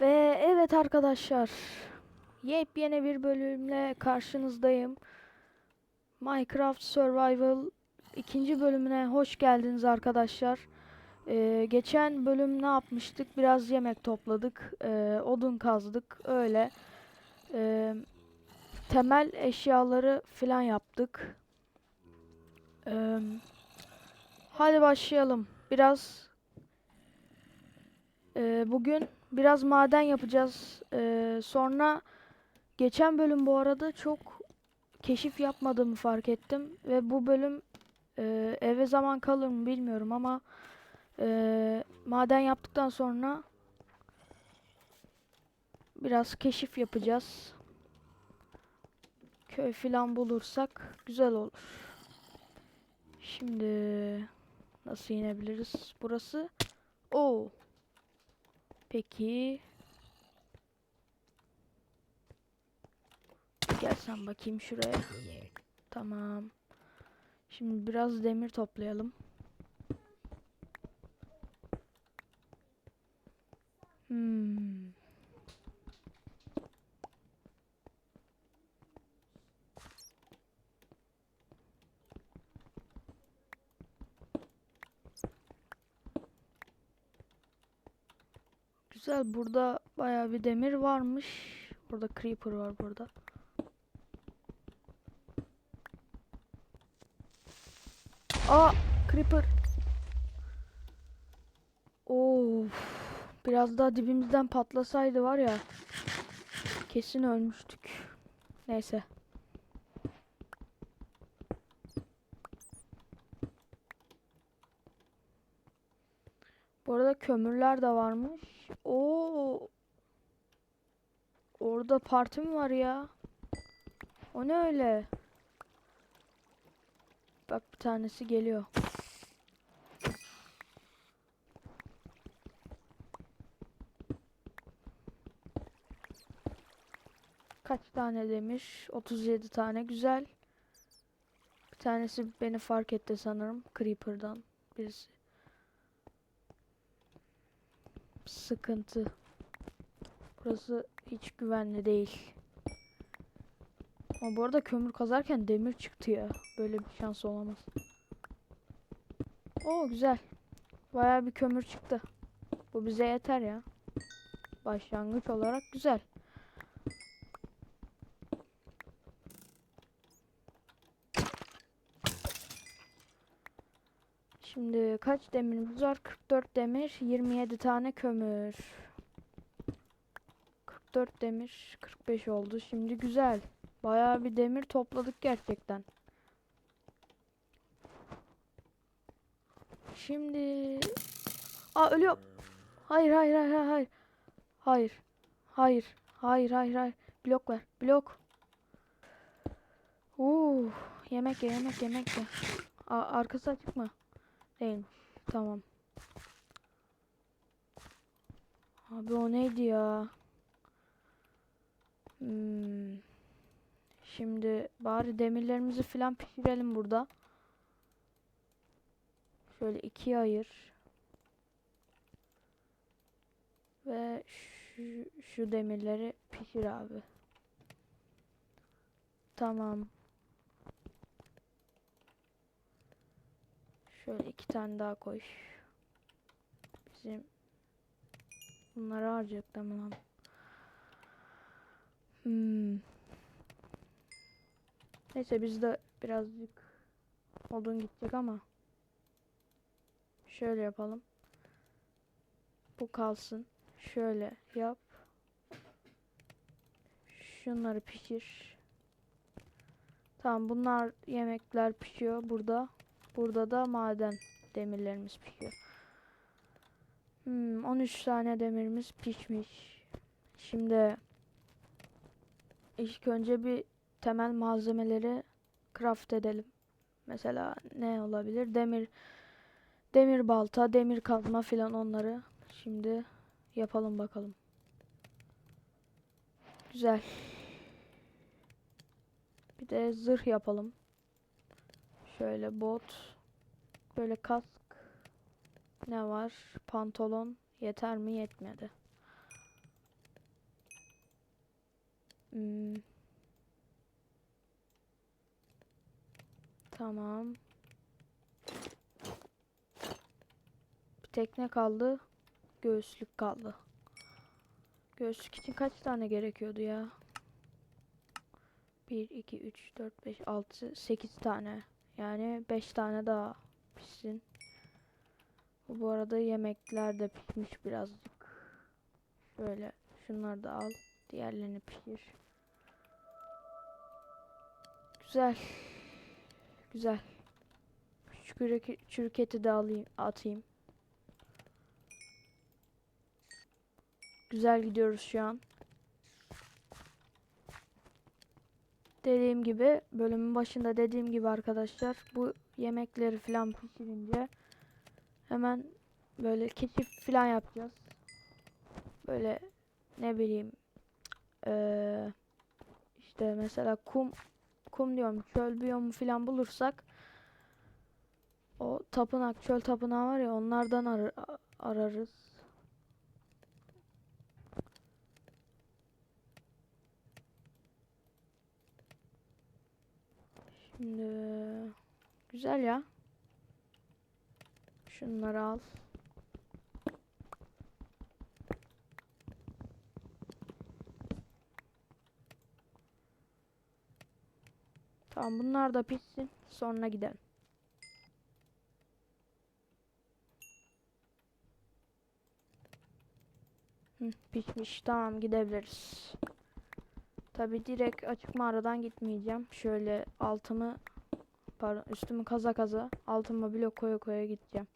Ve evet arkadaşlar. Yepyeni bir bölümle karşınızdayım. Minecraft Survival ikinci bölümüne hoş geldiniz arkadaşlar. Ee, geçen bölüm ne yapmıştık? Biraz yemek topladık. ee, odun kazdık. Öyle. Ee, temel eşyaları filan yaptık. Ee, hadi başlayalım. Biraz ee, bugün biraz maden yapacağız. Ee, sonra geçen bölüm bu arada çok keşif yapmadığımı fark ettim ve bu bölüm e, eve zaman kalır mı bilmiyorum ama e, maden yaptıktan sonra biraz keşif yapacağız. Köy filan bulursak güzel olur. Şimdi nasıl inebiliriz? Burası. Oo. Peki. Gel sen bakayım şuraya. Tamam. Şimdi biraz demir toplayalım. Hmm. Güzel burada bayağı bir demir varmış. Burada creeper var burada. Aa creeper. Of. Biraz daha dibimizden patlasaydı var ya. Kesin ölmüştük. Neyse. Bu arada kömürler de varmış. Oo. Orada parti mi var ya? O ne öyle? Bak bir tanesi geliyor. Kaç tane demiş? 37 tane. Güzel. Bir tanesi beni fark etti sanırım. Creeper'dan birisi. Sıkıntı. Burası hiç güvenli değil. Ama bu arada kömür kazarken demir çıktı ya. Böyle bir şans olamaz. Oo güzel. Bayağı bir kömür çıktı. Bu bize yeter ya. Başlangıç olarak güzel. Şimdi kaç demirimiz var? 44 demir, 27 tane kömür. 44 demir, 45 oldu. Şimdi güzel. Bayağı bir demir topladık gerçekten. Şimdi Aa ölüyor. Hayır hayır hayır hayır hayır. Hayır. Hayır. Hayır hayır. Blok ver. Blok. Uuu. Yemek ye yemek yemek ye. Aa, arkası açık mı? Değil. Tamam. Abi o neydi ya? Hmm. Şimdi bari demirlerimizi filan pişirelim burada. Şöyle ikiye ayır. Ve şu, şu demirleri pişir abi. Tamam. Şöyle iki tane daha koy. Bizim bunları harcayacak değil mi lan? Hmm. Neyse bizde birazcık odun gidecek ama şöyle yapalım. Bu kalsın. Şöyle yap. Şunları pişir. Tamam bunlar yemekler pişiyor burada. Burada da maden demirlerimiz pişiyor. Hmm, 13 tane demirimiz pişmiş. Şimdi ilk önce bir temel malzemeleri craft edelim. Mesela ne olabilir? Demir demir balta, demir kazma filan onları şimdi yapalım bakalım. Güzel. Bir de zırh yapalım. Şöyle bot. Böyle kask. Ne var? Pantolon. Yeter mi? Yetmedi. Hmm. Tamam. Bir tekne kaldı. Göğüslük kaldı. Göğüslük için kaç tane gerekiyordu ya? 1, 2, 3, 4, 5, 6, 8 tane. Yani 5 tane daha pişsin. Bu arada yemekler de pişmiş birazcık. Şöyle şunları da al. Diğerlerini pişir. Güzel. Güzel. Çürük, çürük eti de alayım, atayım. Güzel gidiyoruz şu an. Dediğim gibi bölümün başında dediğim gibi arkadaşlar bu yemekleri falan pişirince hemen böyle keşif falan yapacağız. Böyle ne bileyim eee, işte mesela kum kum diyorum çöl biyomu falan bulursak o tapınak çöl tapınağı var ya onlardan ar- ararız. Şimdi güzel ya. Şunları al. Tamam bunlar da pişsin. Sonra gidelim. Hı, pişmiş. Tamam gidebiliriz. Tabi direkt açık mağaradan gitmeyeceğim. Şöyle altımı pardon üstümü kaza kaza altıma blok koya koya gideceğim.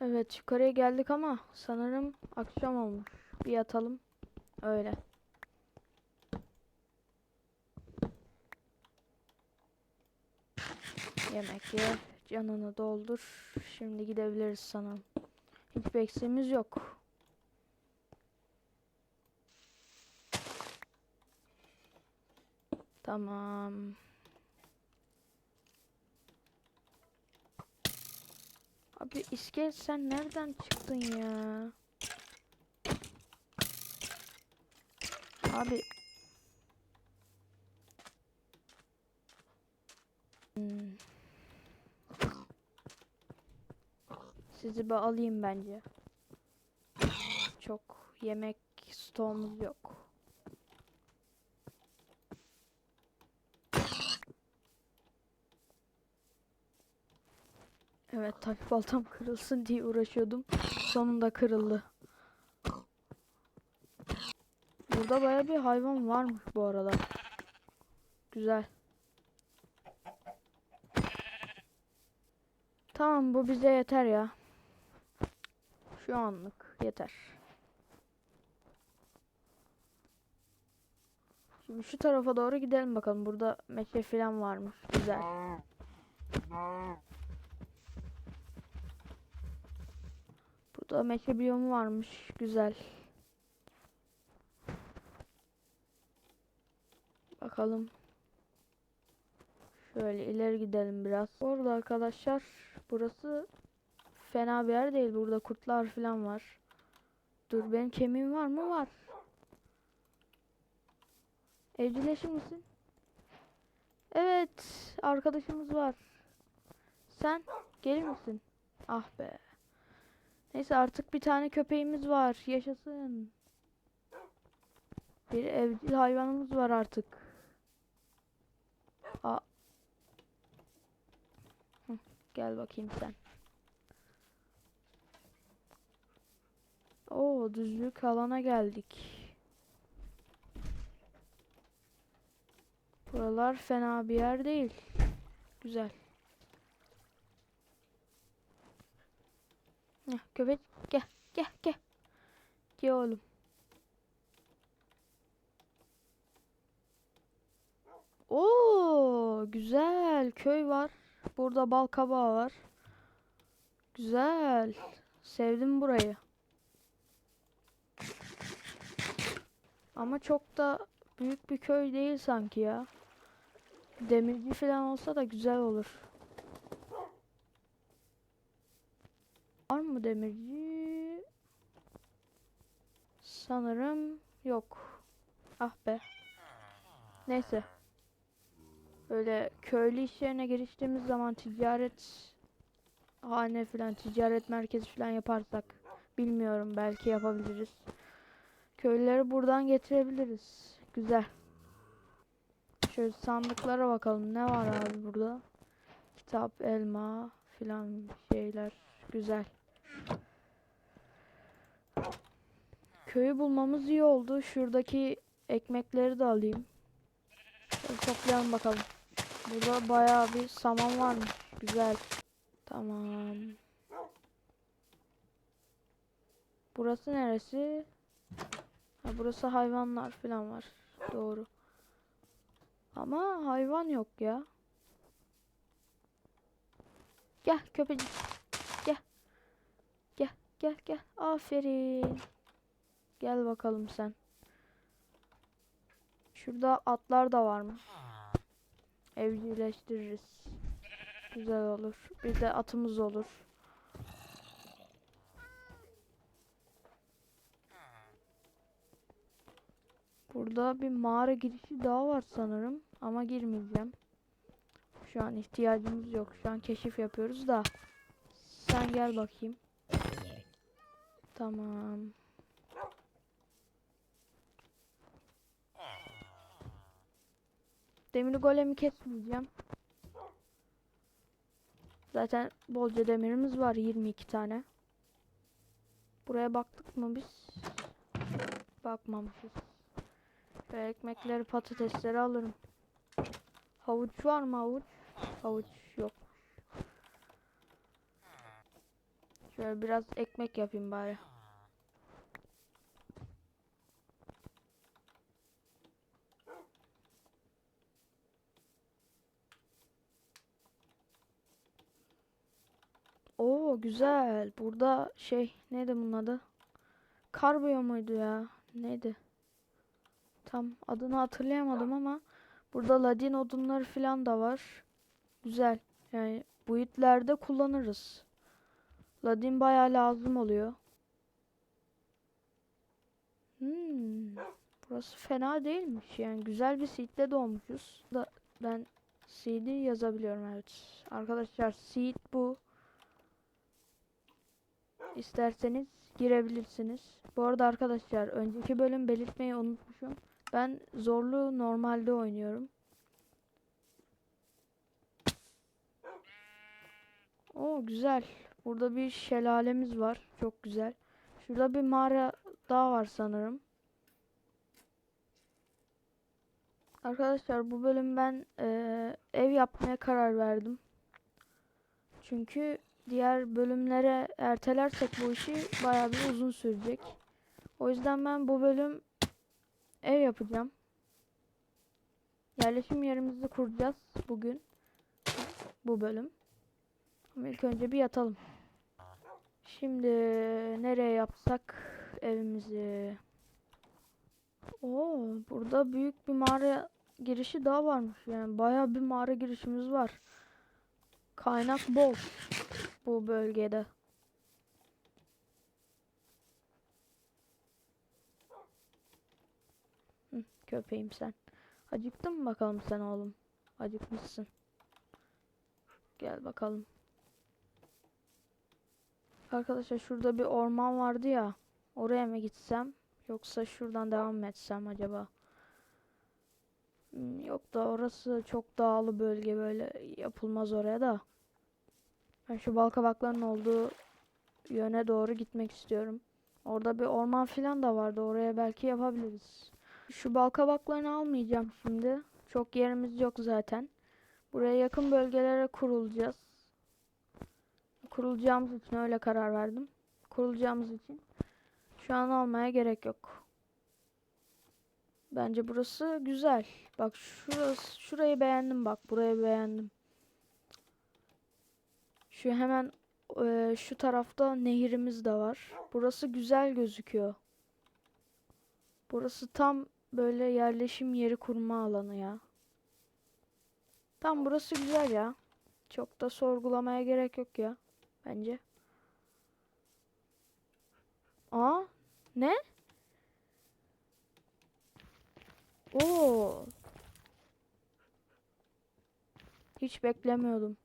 Evet yukarıya geldik ama sanırım akşam olmuş. Bir yatalım. Öyle. Yemek ye. Canını doldur. Şimdi gidebiliriz sanırım. Hiçbir eksiğimiz yok. Tamam. Abi iskelet sen nereden çıktın ya? Abi. Hmm. Sizi bir alayım bence. Çok yemek stoğumuz yok. Evet taş baltam kırılsın diye uğraşıyordum. Sonunda kırıldı. Burada baya bir hayvan varmış bu arada. Güzel. Tamam bu bize yeter ya. Şu anlık yeter. Şimdi şu tarafa doğru gidelim bakalım. Burada meşe falan varmış. Güzel. Burada meşe biyomu varmış. Güzel. Bakalım. Şöyle ileri gidelim biraz. Bu arada arkadaşlar burası fena bir yer değil. Burada kurtlar falan var. Dur benim kemiğim var mı? Var. Evcilleşir misin? Evet. Arkadaşımız var. Sen gelir misin? Ah be. Neyse artık bir tane köpeğimiz var. Yaşasın. Bir evcil hayvanımız var artık. Aa. Hı, gel bakayım sen. Oo düzlük alana geldik. Buralar fena bir yer değil. Güzel. Heh, köpek gel gel gel. Gel oğlum. Oo güzel köy var. Burada bal kabağı var. Güzel. Sevdim burayı. Ama çok da büyük bir köy değil sanki ya. Demirci falan olsa da güzel olur. Var mı demirci? Sanırım yok. Ah be. Neyse. Böyle köylü işlerine giriştiğimiz zaman ticaret hane falan, ticaret merkezi falan yaparsak bilmiyorum belki yapabiliriz. Köylüleri buradan getirebiliriz. Güzel. Şöyle sandıklara bakalım. Ne var abi burada? Kitap, elma filan şeyler. Güzel. Köyü bulmamız iyi oldu. Şuradaki ekmekleri de alayım. Şöyle toplayalım bakalım. Burada bayağı bir saman varmış. Güzel. Tamam. Burası neresi? Ha, burası hayvanlar falan var. Doğru. Ama hayvan yok ya. Gel köpecik. Gel. Gel gel gel. Aferin. Gel bakalım sen. Şurada atlar da var mı? Evcilleştiririz. Güzel olur. Bir de atımız olur. Burada bir mağara girişi daha var sanırım. Ama girmeyeceğim. Şu an ihtiyacımız yok. Şu an keşif yapıyoruz da. Sen gel bakayım. Tamam. Demir golemi kesmeyeceğim. Zaten bolca demirimiz var 22 tane. Buraya baktık mı biz? Bakmamışız. Şöyle ekmekleri patatesleri alırım. Havuç var mı havuç? Havuç yok. Şöyle biraz ekmek yapayım bari. Oo güzel. Burada şey neydi bunun adı? Karbiyo muydu ya? Neydi? Tam adını hatırlayamadım ama burada ladin odunları falan da var. Güzel. Yani bu itlerde kullanırız. Ladin bayağı lazım oluyor. Hmm. Burası fena değilmiş. Yani güzel bir seedle doğmuşuz. Da ben seed'i yazabiliyorum evet. Arkadaşlar seed bu. İsterseniz girebilirsiniz. Bu arada arkadaşlar önceki bölüm belirtmeyi unutmuşum. Ben zorlu normalde oynuyorum. Oo güzel. Burada bir şelalemiz var. Çok güzel. Şurada bir mağara daha var sanırım. Arkadaşlar bu bölüm ben eee, ev yapmaya karar verdim. Çünkü diğer bölümlere ertelersek bu işi bayağı bir uzun sürecek. O yüzden ben bu bölüm ev yapacağım. Yerleşim yerimizi kuracağız bugün. Bu bölüm. Ama ilk önce bir yatalım. Şimdi nereye yapsak evimizi? Oo, burada büyük bir mağara girişi daha varmış. Yani bayağı bir mağara girişimiz var. Kaynak bol bu bölgede. Hı, köpeğim sen. Acıktın mı bakalım sen oğlum? Acıkmışsın. Gel bakalım. Arkadaşlar şurada bir orman vardı ya. Oraya mı gitsem? Yoksa şuradan devam mı etsem acaba? Hmm, Yok da orası çok dağlı bölge böyle yapılmaz oraya da. Ben şu balkabakların olduğu yöne doğru gitmek istiyorum. Orada bir orman filan da vardı. Oraya belki yapabiliriz. Şu balkabaklarını almayacağım şimdi. Çok yerimiz yok zaten. Buraya yakın bölgelere kurulacağız. Kurulacağımız için öyle karar verdim. Kurulacağımız için şu an almaya gerek yok. Bence burası güzel. Bak şurası şurayı beğendim bak. Burayı beğendim. Şu hemen eee, şu tarafta nehirimiz de var. Burası güzel gözüküyor. Burası tam böyle yerleşim yeri kurma alanı ya. Tam burası güzel ya. Çok da sorgulamaya gerek yok ya. Bence. Aa, ne? Oo. Hiç beklemiyordum.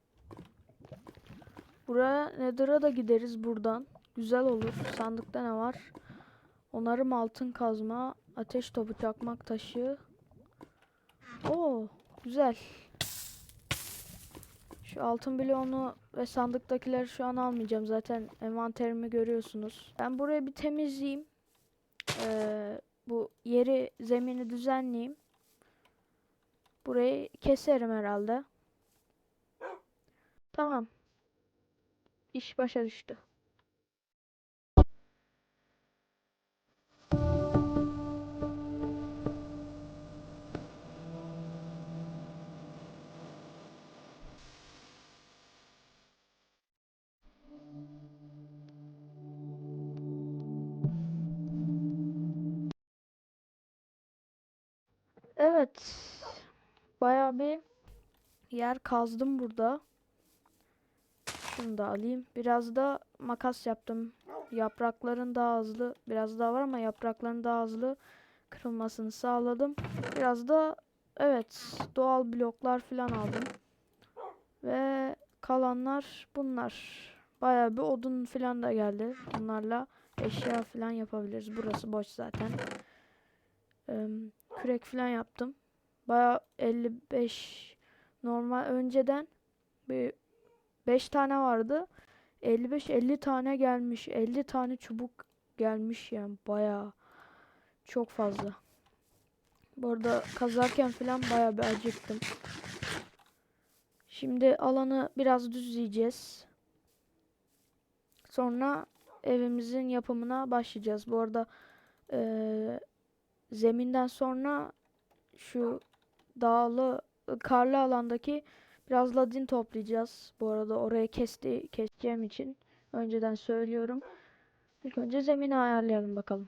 Buraya Nether'a da gideriz buradan. Güzel olur. Sandıkta ne var? Onarım altın kazma, ateş topu çakmak taşı. Oo, güzel. Şu altın bloğunu ve sandıktakileri şu an almayacağım. Zaten envanterimi görüyorsunuz. Ben burayı bir temizleyeyim. Ee, bu yeri, zemini düzenleyeyim. Burayı keserim herhalde. Tamam. İş başa düştü. Bayağı bir yer kazdım burada. Şunu da alayım. Biraz da makas yaptım. Yaprakların daha hızlı, biraz daha var ama yaprakların daha hızlı kırılmasını sağladım. Biraz da evet doğal bloklar falan aldım. Ve kalanlar bunlar. Bayağı bir odun falan da geldi. Bunlarla eşya falan yapabiliriz. Burası boş zaten. Eee, kürek falan yaptım. Bayağı 55 normal önceden bir 5 tane vardı. 55-50 tane gelmiş. 50 tane çubuk gelmiş yani bayağı çok fazla. Bu arada kazarken falan bayağı bir acıktım. Şimdi alanı biraz düzleyeceğiz. Sonra evimizin yapımına başlayacağız. Bu arada eee, zeminden sonra şu dağlı karlı alandaki biraz ladin toplayacağız. Bu arada oraya kesti keseceğim için önceden söylüyorum. İlk önce zemini ayarlayalım bakalım.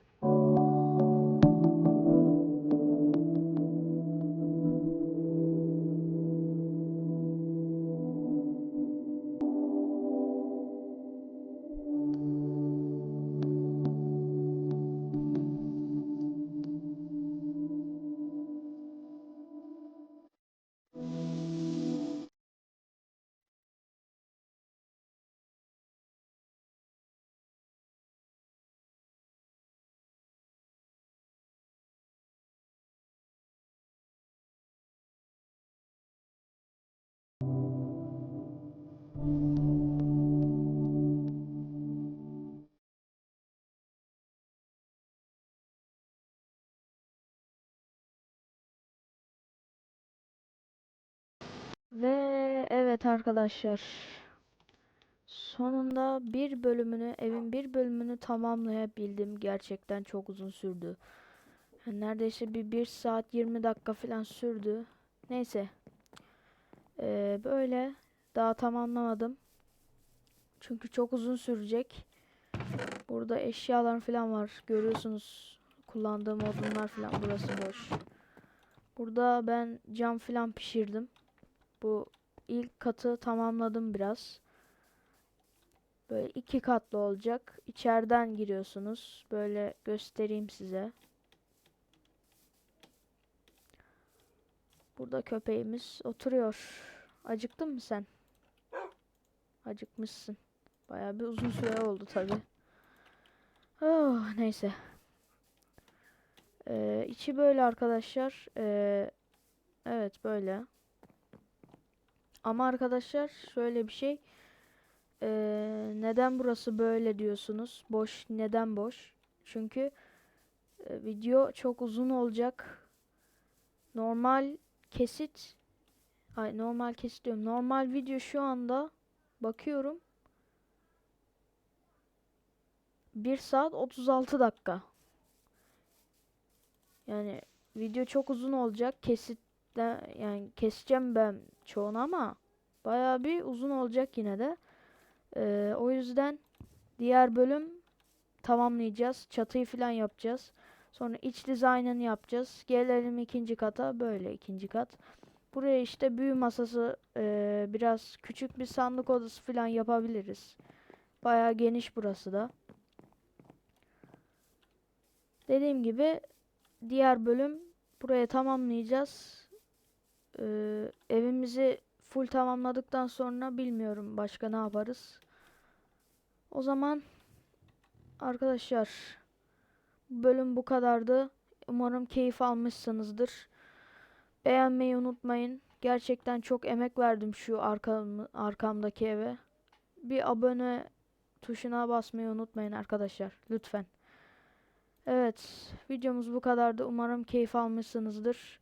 Ve evet arkadaşlar. Sonunda bir bölümünü, evin bir bölümünü tamamlayabildim. Gerçekten çok uzun sürdü. Yani neredeyse bir 1 saat 20 dakika falan sürdü. Neyse. Ee, böyle daha tamamlamadım. Çünkü çok uzun sürecek. Burada eşyalar falan var. Görüyorsunuz kullandığım odunlar falan burası boş. Burada ben cam falan pişirdim. Bu ilk katı tamamladım biraz. Böyle iki katlı olacak. İçeriden giriyorsunuz. Böyle göstereyim size. Burada köpeğimiz oturuyor. Acıktın mı sen? Acıkmışsın. Bayağı bir uzun süre oldu tabi. Oh, neyse. Ee, içi böyle arkadaşlar. Ee, evet böyle. Ama arkadaşlar şöyle bir şey. Ee, neden burası böyle diyorsunuz? Boş. Neden boş? Çünkü e, video çok uzun olacak. Normal kesit Ay normal kesit diyorum. Normal video şu anda bakıyorum. 1 saat 36 dakika. Yani video çok uzun olacak. Kesitte yani keseceğim ben çoğunu ama bayağı bir uzun olacak yine de. Ee, o yüzden diğer bölüm tamamlayacağız. Çatıyı falan yapacağız. Sonra iç dizaynını yapacağız. Gelelim ikinci kata. Böyle ikinci kat. Buraya işte büyü masası e, biraz küçük bir sandık odası falan yapabiliriz. Bayağı geniş burası da. Dediğim gibi diğer bölüm buraya tamamlayacağız. Ee, evimizi full tamamladıktan sonra bilmiyorum başka ne yaparız. O zaman arkadaşlar bölüm bu kadardı. Umarım keyif almışsınızdır. Beğenmeyi unutmayın. Gerçekten çok emek verdim şu arkam, arkamdaki eve. Bir abone tuşuna basmayı unutmayın arkadaşlar. Lütfen. Evet, videomuz bu kadardı. Umarım keyif almışsınızdır.